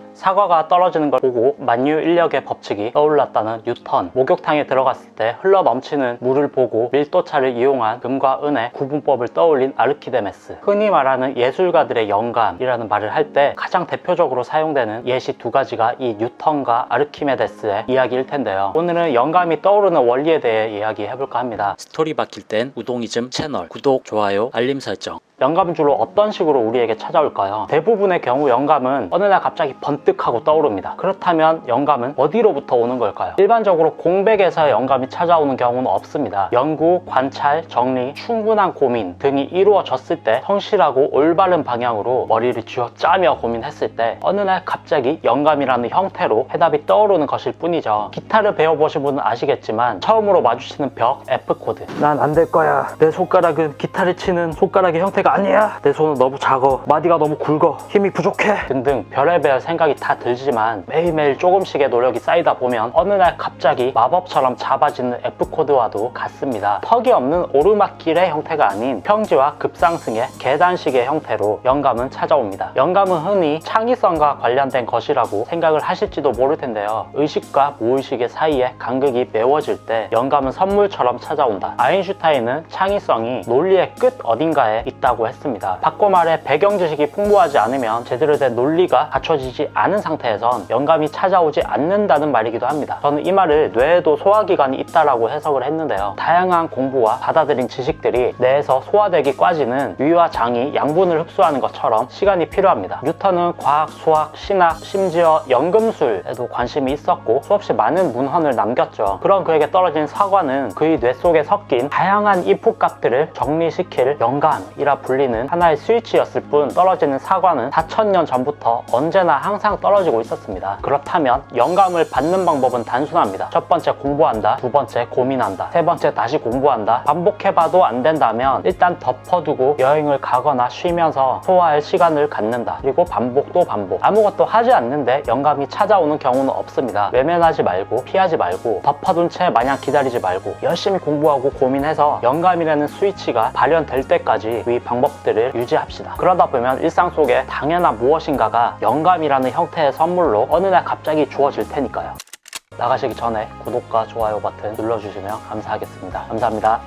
Mm-hmm. 사과가 떨어지는 걸 보고 만유 인력의 법칙이 떠올랐다는 뉴턴. 목욕탕에 들어갔을 때 흘러 넘치는 물을 보고 밀도차를 이용한 금과 은의 구분법을 떠올린 아르키데메스. 흔히 말하는 예술가들의 영감이라는 말을 할 때 가장 대표적으로 사용되는 예시 두 가지가 이 뉴턴과 아르키메데스의 이야기일 텐데요. 오늘은 영감이 떠오르는 원리에 대해 이야기해볼까 합니다. 스토리 바뀔 땐 우동이즘 채널 구독, 좋아요, 알림 설정. 영감은 주로 어떤 식으로 우리에게 찾아올까요? 대부분의 경우 영감은 어느 날 갑자기 번뜩 하고 떠오릅니다. 그렇다면 영감은 어디로부터 오는 걸까요? 일반적으로 공백에서 영감이 찾아오는 경우는 없습니다. 연구, 관찰, 정리, 충분한 고민 등이 이루어졌을 때 성실하고 올바른 방향으로 머리를 쥐어짜며 고민했을 때 어느 날 갑자기 영감이라는 형태로 해답이 떠오르는 것일 뿐이죠. 기타를 배워보신 분은 아시겠지만 처음으로 마주치는 벽 F코드 난 안 될 거야. 내 손가락은 기타를 치는 손가락의 형태가 아니야. 내 손은 너무 작어. 마디가 너무 굵어. 힘이 부족해. 등등 별의별 생각이 다 들지만 매일매일 조금씩의 노력이 쌓이다 보면 어느 날 갑자기 마법처럼 잡아지는 F코드와도 같습니다. 턱이 없는 오르막길의 형태가 아닌 평지와 급상승의 계단식의 형태로 영감은 찾아옵니다. 영감은 흔히 창의성과 관련된 것이라고 생각을 하실지도 모를 텐데요. 의식과 무의식의 사이에 간극이 메워질 때 영감은 선물처럼 찾아온다. 아인슈타인은 창의성이 논리의 끝 어딘가에 있다고 했습니다. 바꿔 말해 배경 지식이 풍부하지 않으면 제대로 된 논리가 갖춰지지 않은 상태에선 영감이 찾아오지 않는다는 말이기도 합니다. 저는 이 말을 뇌에도 소화기관이 있다라고 해석을 했는데요. 다양한 공부와 받아들인 지식들이 뇌에서 소화되기 까지는 위와 장이 양분을 흡수하는 것처럼 시간이 필요합니다. 뉴턴은 과학, 수학, 신학, 심지어 연금술에도 관심이 있었고 수없이 많은 문헌을 남겼죠. 그런 그에게 떨어진 사과는 그의 뇌 속에 섞인 다양한 이프값들을 정리시킬 영감이라 불리는 하나의 스위치였을 뿐 떨어지는 사과는 4천년 전부터 언제나 항상 떨어지고 있었습니다. 그렇다면 영감을 받는 방법은 단순합니다. 첫 번째 공부한다, 두 번째 고민한다, 세 번째 다시 공부한다. 반복해봐도 안 된다면 일단 덮어두고 여행을 가거나 쉬면서 소화할 시간을 갖는다. 그리고 반복 또 반복. 아무것도 하지 않는데 영감이 찾아오는 경우는 없습니다. 외면하지 말고 피하지 말고 덮어둔 채 마냥 기다리지 말고 열심히 공부하고 고민해서 영감이라는 스위치가 발현될 때까지 이 방법들을 유지합시다. 그러다 보면 일상 속에 당연한 무엇인가가 영감이라는 형태의 선물로 어느 날 갑자기 주어질 테니까요. 나가시기 전에 구독과 좋아요 버튼 눌러주시면 감사하겠습니다. 감사합니다.